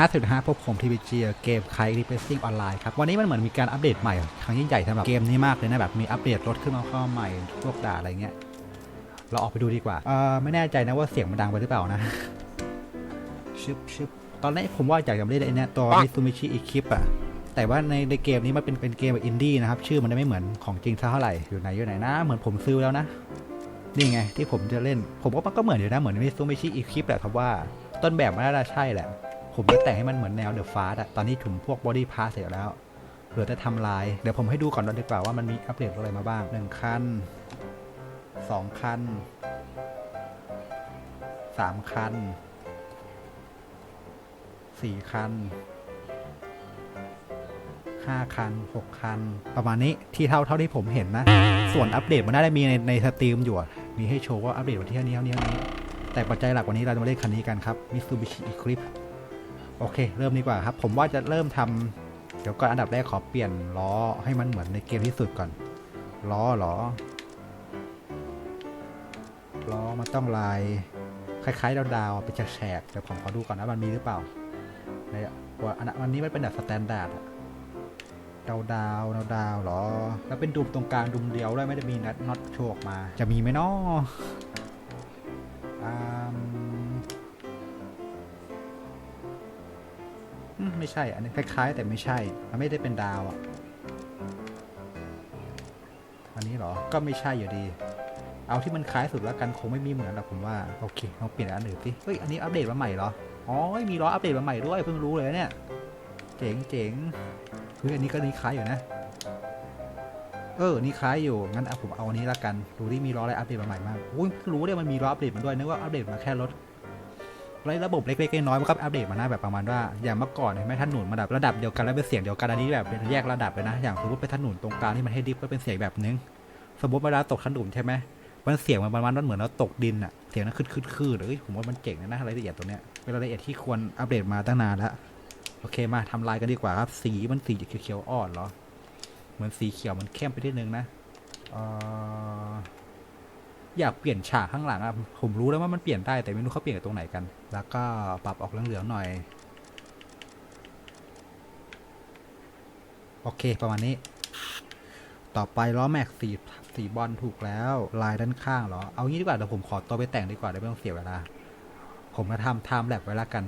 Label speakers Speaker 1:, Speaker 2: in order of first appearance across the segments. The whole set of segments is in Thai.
Speaker 1: 55พบผมทีวีจีเกมไครีเพสซิ่งออนไลน์ครับ วันนี้มันเหมือนมีการอัปเดตใหม่ ครั้งยิ่งใหญ่สำหรับเกมนี้มากเลยนะ แบบมีอัปเดตรถขึ้นมาเข้ามาใหม่ พวกด่าอะไรเงี้ย เราออกไปดูดีกว่า เออไม่แน่ใจนะว่าเสียงมันดังไปหรือเปล่านะ ชึบชึบตอนแรกผมว่าอยากจะเล่นไอ้เนี่ยตัวมิซูมิชิอีคิปอะแต่ว่าในในเกมนี้มันเป็นเป็นเกมแบบอินดี้นะครับ ชื่อมันจะไม่เหมือนของจริงเท่าไหร่ อยู่ไหนอยู่ไหนนะ เหมือนผมซื้อแล้วนะ นี่ไง ที่ผมจะเล่น ผมว่ามันก็เหมือนอยู่นะ เหมือนมิซูมิชิอีคิปแหละครับว่า ต้นแบบมันน่าจะใช่แหละ ผมจะแต่งให้มันเหมือนแนวเดอะฟาสอะตอนนี้ถุงพวกบอดี้พาสเสร็จแล้วเหลือแต่ทำลาย เดี๋ยวผมให้ดูก่อนดีกว่าว่ามันมีอัปเดตอะไรมาบ้างหนึ่งคันสองคันสามคันสี่คันห้าคันหกคัน ประมาณนี้ที่เท่าเท่าที่ผมเห็นนะ ส่วนอัปเดตมันน่าจะมีในในสตรีมอยู่ มีให้โชว์ว่าอัปเดตวันที่นี้เท่านี้เท่านี้ แต่ปัจจัยหลักวันนี้เราจะมาเล่นคันนี้กันครับ Mitsubishi Eclipse โอเค เริ่มดีกว่าครับ ผมว่าจะเริ่มทำเดี๋ยวก่อนอันดับแรกขอเปลี่ยนล้อให้มันเหมือนในเกมที่สุดก่อน ล้อหรอ ล้อมันต้องลาย คล้ายๆดาวๆเป็นแฉกเดี๋ยวผมขอดูก่อนนะมันมีหรือเปล่าในว่าอันอันนี้มันเป็นแบบสแตนดาร์ดอะดาวดาวดาวดาวๆหรอ แล้วเป็นดุมตรงกลางดุมเดียวด้วยไม่ได้มีนัดน็อตโชว์ออกมา จะมีไหมเนาะ ไม่ใช่ อันนี้คล้ายๆ แต่ไม่ใช่ มันไม่ได้เป็นดาวอะ อันนี้เหรอ ก็ไม่ใช่อยู่ดี เอาที่มันคล้ายสุดแล้วกันคงไม่มีเหมือนหรอกผมว่า โอเคลองเปลี่ยนอันอื่นสิ เฮ้ย อันนี้อัปเดตมาใหม่เหรอ อ๋อ มีล้ออัปเดตมาใหม่ด้วย เพิ่งรู้เลยเนี่ย เจ๋งเจ๋งเฮ้ย อันนี้ก็นี่คล้ายอยู่นะ เออ นี่คล้ายอยู่ งั้นเอาผมเอาอันนี้ละกัน ดูที่มีล้ออะไรอัปเดตมาใหม่มากอุ้ยรู้เนี่ยมันมีล้ออัปเดตมาด้วย นึกว่าอัปเดตมาแค่รถ ระบบเล็กๆน้อยๆมันก็อัปเดตมาหน้าแบบประมาณว่าอย่างเมื่อก่อนเห็นไหมถนนมาดับระดับเดียวกันแล้วเป็นเสียงเดียวกันอันนี้แบบเป็นแยกระดับเลยนะ อย่างสมมติเป็นถนนตรงกลางที่มันให้ดิฟก็เป็นเสียงแบบนึงสมมติเวลาตกถนนใช่ไหมมันเสียงมันประมาณนั้นเหมือนเราตกดินอะเสียงนั้นคืดคืดคืดเลยผมว่ามันเจ๋งนะรายละเอียดตรงเนี้ยเป็นรายละเอียดที่ควรอัปเดตมาตั้งนานแล้วโอเคมาทำลายกันดีกว่าครับ สีมันสีเขียวๆอ่อนเหรอ เหมือนสีเขียวมันเข้มไปนิดนึงนะเอ่อ อยากเปลี่ยนฉากข้างหลังอะผมรู้แล้วว่ามันเปลี่ยนได้แต่ไม่รู้เขาเปลี่ยนตรงไหนกัน แล้วก็ปรับออกเหลืองๆหน่อย โอเคประมาณนี้ ต่อไปล้อแม็กสีสีบอลถูกแล้ว ลายด้านข้างเหรอ เอางี้ดีกว่าเดี๋ยวผมขอตัวไปแต่งดีกว่าเดี๋ยวไม่ต้องเสียเวลา ผมมาทำไทม์แลบไว้ละกัน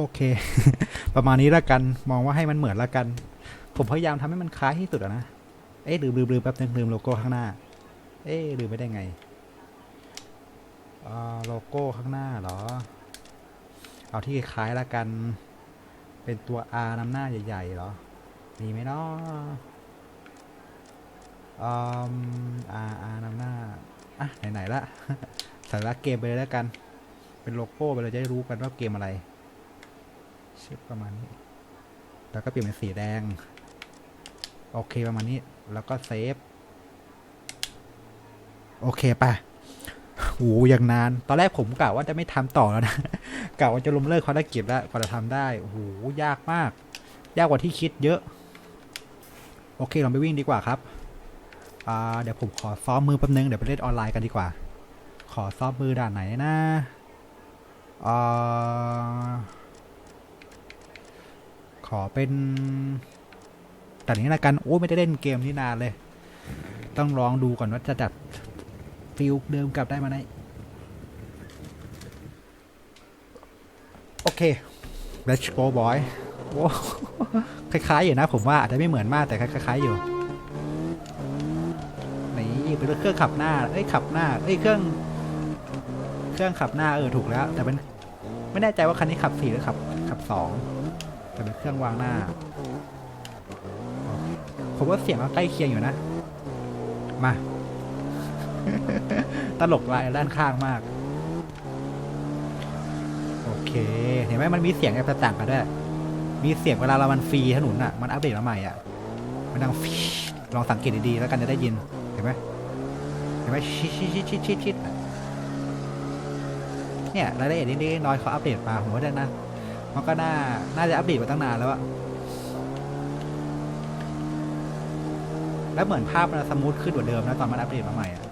Speaker 1: โอเค ประมาณนี้ล้วกัน มองว่าให้มันเหมือนล้วกัน ผมพยายามทำให้มันคล้ายที่สุดนะ เอ๊ะลืมลืมลืมแป๊บนึงลืมโลโก้ข้างหน้า เอ๊ะลืมไปได้ไงอ่าโลโก้ข้างหน้าเหรอ เอาที่คล้ายล้วกัน เป็นตัว R นำหน้าใหญ่ๆเหรอ มีไหมเนาะอืม R R นำหน้า อะ ไหนๆละสาระเกมไปเลยแล้วกัน เป็นโลโก้ไปเลยจะได้รู้กันว่าเกมอะไร ชื่อประมาณนี้ แล้วก็เปลี่ยนเป็นสีแดง โอเคประมาณนี้ แล้วก็เซฟ โอเคไปโอ้อย่างนาน ตอนแรกผมกะว่าจะไม่ทำต่อแล้วนะกะว่าจะล้มเลิกภารกิจแล้วกว่าจะทำได้โอ้โหยากมาก ยากกว่าที่คิดเยอะ โอเคเราไปวิ่งดีกว่าครับเดี๋ยวผมขอซ้อมมือแป๊บนึง เดี๋ยวไปเล่นออนไลน์กันดีกว่า ขอซ้อมมือด่านไหนนะอ่า ขอเป็นแต่นี้ละกัน โอ้ไม่ได้เล่นเกมนี้นานเลย ต้องลองดูก่อนว่าจะจับฟิลเดิมกลับได้มาไหนโอเค let's go boy โอ้คล้ายๆอยู่นะผมว่าอาจจะไม่เหมือนมากแต่คล้ายๆอยู่นี่เป็นเครื่องขับหน้า เอ้ยขับหน้า เอ้ยเครื่อง เครื่องขับหน้าเออถูกแล้ว แต่เป็นไม่แน่ใจว่าคันนี้ขับสี่หรือขับขับสอง แต่เป็นเครื่องวางหน้า ผมว่าเสียงมันใกล้เคียงอยู่นะ มา ตลกลายด้านข้างมาก โอเค เห็นไหมมันมีเสียงแอบต่างกันด้วย มีเสียงเวลาเรามันฟรีถนนอะ มันอัปเดตมาใหม่อะ มันดังฟีลองสังเกตดีๆแล้วกันจะได้ยิน เห็นไหมเห็นไหมชิดชิดชิดชิดชิดชิดเนี่ยรายละเอียดนิดๆน้อยๆเขาอัปเดตมาผมว่าได้นะ มันก็น่า น่าจะอัปเดตมาตั้งนานแล้วอะแล้วเหมือนภาพมันสมูทขึ้นกว่าเดิมนะตอนมันอัปเดตมาใหม่อะ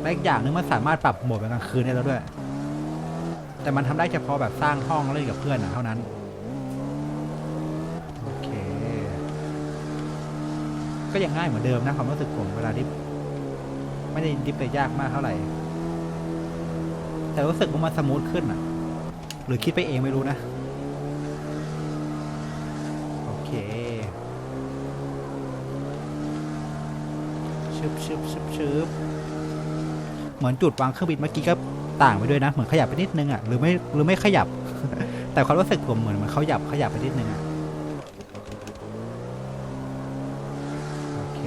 Speaker 1: และอีกอย่างหนึงมันสามารถปรับโหมดเป็นกลางคืนได้แล้วด้วย แต่มันทำได้เฉพาะแบบสร้างห้องเล่นกับเพื่อนอะเท่านั้น โอเค ก็ยังง่ายเหมือนเดิมนะความรู้สึกผมเวลาดิฟไม่ได้ดิฟไปยากมากเท่าไหร่ แต่รู้สึกว่ามันสมูทขึ้นอะ หรือคิดไปเองไม่รู้นะ โอเคชึบชึบชึบชึบเหมือนจุดวางเครื่องบินเมื่อกี้ก็ต่างไปด้วยนะ เหมือนขยับไปนิดนึงอะหรือไม่หรือไม่ขยับ แต่ความรู้สึกผมเหมือนมันขยับขยับไปนิดนึงอะโอเค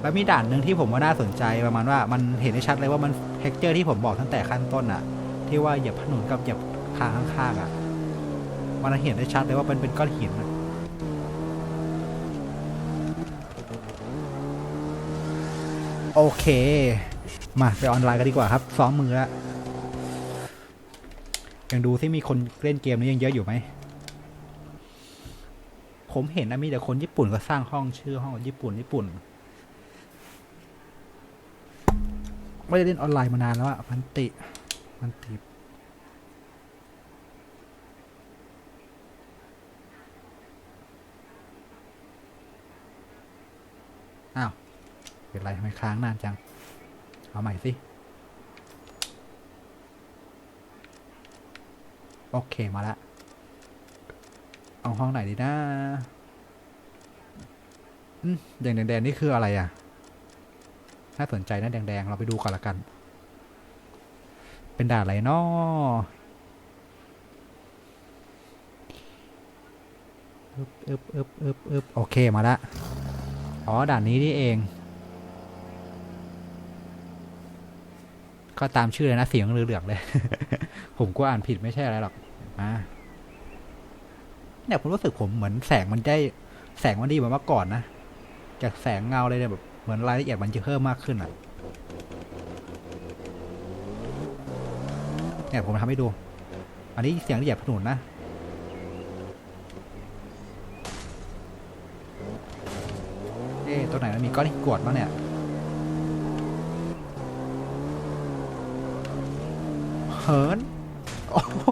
Speaker 1: แล้วมีด่านหนึ่งที่ผมว่าน่าสนใจประมาณว่ามันเห็นได้ชัดเลยว่ามันเท็กเจอร์ที่ผมบอกตั้งแต่ขั้นต้นอะ ที่ว่าเหยียบถนนกับเหยียบทางข้างๆอะมันเห็นได้ชัดเลยว่ามันเป็นก้อนหินอะโอเค มาไปออนไลน์กันดีกว่าครับ ซ้อมมือล้วยังดูที่มีคนเล่นเกมนี้ยังเยอะอยู่ไหม ผมเห็นนะมีแต่คนญี่ปุ่นก็สร้างห้องชื่อห้องญี่ปุ่นญี่ปุ่น ไม่ได้เล่นออนไลน์มานานแล้วอะมันติ มันติด อ้าวเป็นไรทำไมค้างนานจัง เอาใหม่สิ โอเคมาละ เอาห้องไหนดีนะอืมแดงๆนี่คืออะไรอะ น่าสนใจนะแดงๆ เราไปดูก่อนละกัน เป็นด่านอะไรนาะอึบอึบอึบอึบอึบโอเคมาละอ๋อ ด่านนี้นี่เอง ก็ตามชื่อเลยนะเสียงเหลืองเลย ผมก็อ่านผิดไม่ใช่อะไรหรอกอ่าเนี่ยผมรู้สึกผมเหมือนแสงมันได้แสงมันดีเหมือนเมื่อก่อนนะ จากแสงเงาเลยเนี่ยแบบเหมือนรายละเอียดมันจะเพิ่มมากขึ้นอะ เนี่ยผมทำให้ดู อันนี้เสียงละเอียดถนนนะเอ๊ะตัวไหนมันมีก้อนกรวดบ้างเนี่ยเหินโอ้โห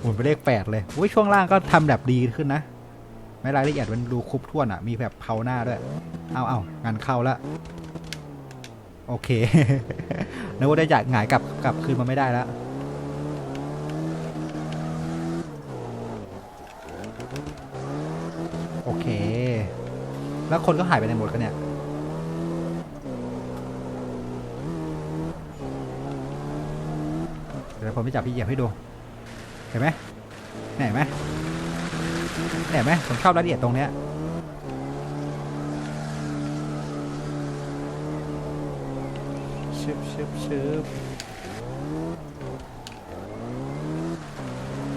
Speaker 1: หมุนไปเลขแปดเลยอุ้ยช่วงล่างก็ทำแบบดีขึ้นนะ ไม่รายละเอียดมันดูครบถ้วนอะ มีแบบเผาหน้าด้วย เอาเอางานเข้าล้ว โอเคนึกว่าได้จ่ายหงายกลับกลับคืนมาไม่ได้แล้วโอเค แล้วคนก็หายไปในหมดกันเนี่ยเดี๋ยวผมไปจับพี่เหยียบให้ดู เห็นไหมเห็นไหมเห็นไหมผมชอบรายละเอียดตรงเนี้ย ชึบชึบชึบ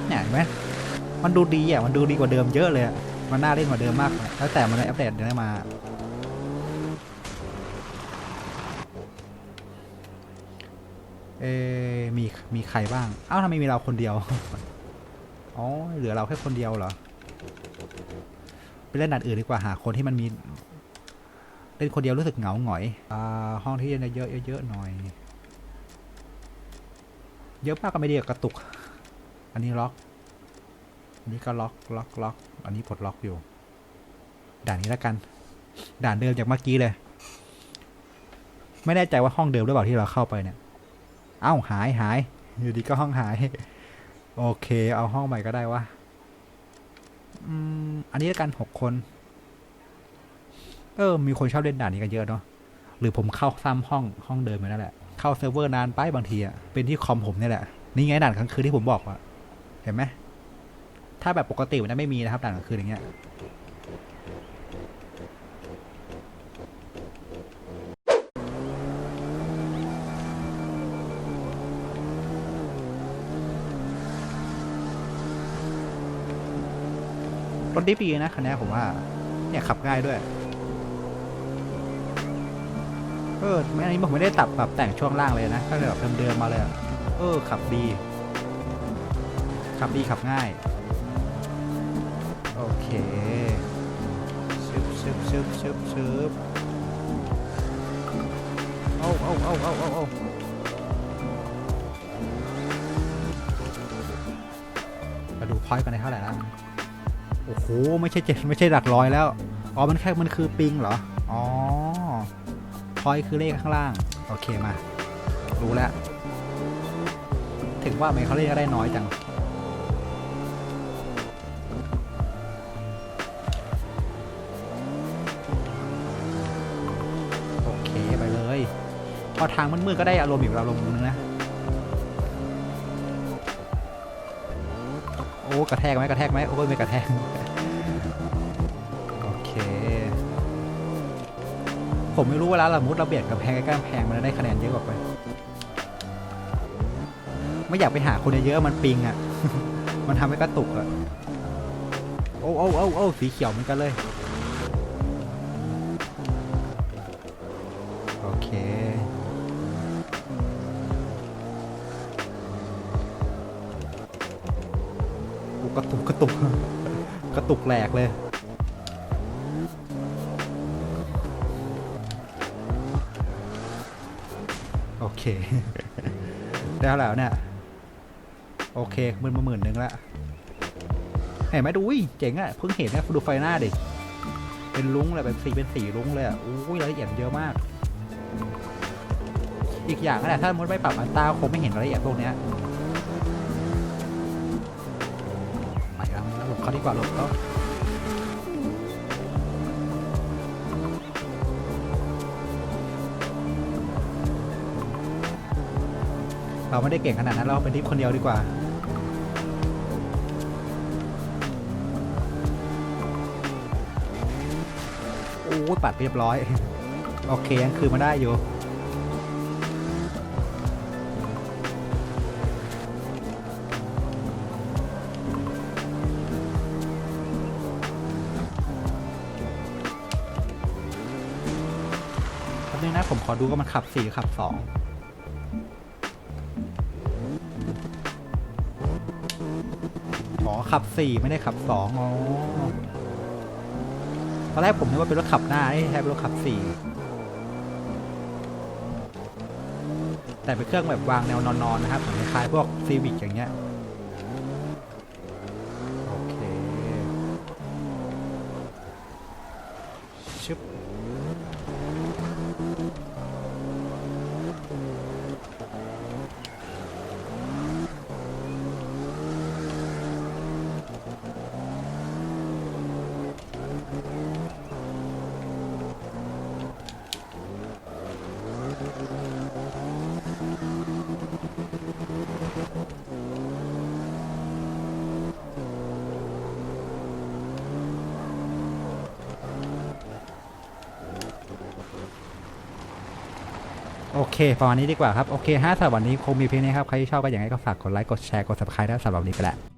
Speaker 1: เนี่ยเห็นไหมมันดูดีอะ มันดูดีกว่าเดิมเยอะเลยอะมันน่าเล่นกว่าเดิมมากแล้วแต่มันได้อัปเดตเดี๋ยวได้มา เอมี มีใครบ้าง เอ้าทำไมมีเราคนเดียว อ๋อ เหลือเราแค่คนเดียวเหรอ ไปเล่นด่านอื่นดีกว่าหาคนที่มันมี เล่นคนเดียวรู้สึกเหงาหงอยอ่าห้องที่เยอะๆเยอะๆหน่อย เยอะมากก็ไม่ดีกระตุก อันนี้ล็อกอันนี้ก็ล็อกล็อกล็อก อันนี้ปลดล็อกอยู่ ด่านนี้แล้วกัน ด่านเดิมจากเมื่อกี้เลย ไม่แน่ใจว่าห้องเดิมหรือเปล่าที่เราเข้าไปเนี่ย เอ้าหายหายอยู่ดีก็ห้องหาย โอเค เอาห้องใหม่ก็ได้วะอืมอันนี้แล้วกันหกคน เออ มีคนชอบเล่นด่านนี้กันเยอะเนาะหรือผมเข้าซ้ำห้องห้องเดิมไปนั่นแหละ เข้าเซิร์ฟเวอร์นานไปบางทีอะเป็นที่คอมผมเนี่ยแหละ นี่ไงด่านกลางคืนที่ผมบอกอะเห็นไหมถ้าแบบปกติมันไม่มีนะครับด่านกลางคืนอย่างเงี้ยรถดิฟดีนะคันนี้ผมว่า เนี่ยขับง่ายด้วย ออไม่อันนี้ผมไม่ได้ตับแบบแต่งช่วงล่างเลยนะ ก็เลยแบบเดิมๆมาเลย เออ ขับดี ขับดีขับง่าย โอเคชึบชึบชึบชึบชึบเอาเอาเอาเอาเอาเอามาดูพอยต์กันในเท่าไหร่แล้วโอ้โห ไม่ใช่เจ็ดไม่ใช่หลักร้อยแล้ว อ๋อ มันแค่ มันคือปิงเหรอ อ๋อ พอยคือเลขข้างล่าง โอเคมา รู้แล้ว ถึงว่าไมเขาเล่นก็ได้น้อยจัง โอเคไปเลย พอทางมันมืดๆก็ได้อารมณ์อีกอารมณ์นึงนะ โอ้ กระแทกไหมกระแทกไหมโอ้ยไม่กระแทก ผมไม่รู้เวลาเรามุดเราเบียดกับแพงใกล้ๆกำแพงมันจะได้คะแนนเยอะกว่าไป ไม่อยากไปหาคนเยอะๆมันปิงอะ มันทำให้กระตุกอะ โอ้โอ้โอ้โอ้สีเขียวเหมือนกันเลย โอเค กระตุกกระตุก กระตุกแหลกเลย เค ได้แล้วเนี่ย โอเคหมื่นมาหมื่นหนึ่งละเห็นไหมดูอุ้ยเจ๋งอะเพิ่งเห็นนะดูไฟหน้าดิ เป็นลุ้งเลยเป็นสีเป็นสีลุ้งเลยอะอุ้ยรายละเอียดเยอะมาก อีกอย่างก็แหละถ้ามมติไม่ปรับอันตราคงไม่เห็นรายละเอียดพวกเนี้ยไปแล้วหลบเขาดีกว่าหลบเขา เราไม่ได้เก่งขนาดนั้นเราเป็นทิปคนเดียวดีกว่า โอ้ปัดเรียบร้อย โอเคยังคือมาได้อยู่แป๊บนึงนะผมขอดูว่ามันขับสี่ขับส องอ๋อขับสี่ไม่ได้ขับสองอ๋อตอนแรกผมนึกว่าเป็นรถขับหน้าที่แท้เป็นรถขับสี่แต่เป็นเครื่องแบบวางแนวนอนๆนะครับเหมือนคล้ายๆพวกซีวิกอย่างเงี้ย โอเคชึบ โอ เคประมาณนี้ดีกว่าครับ โอเคฮะสำหรับวันนี้คงมีเพียงนี้ครับ ใครที่ชอบก็อย่างไรก็ฝากกดไลค์ กดแชร์ กด subscribe ได้สำหรับวันนี้ไปแล้ว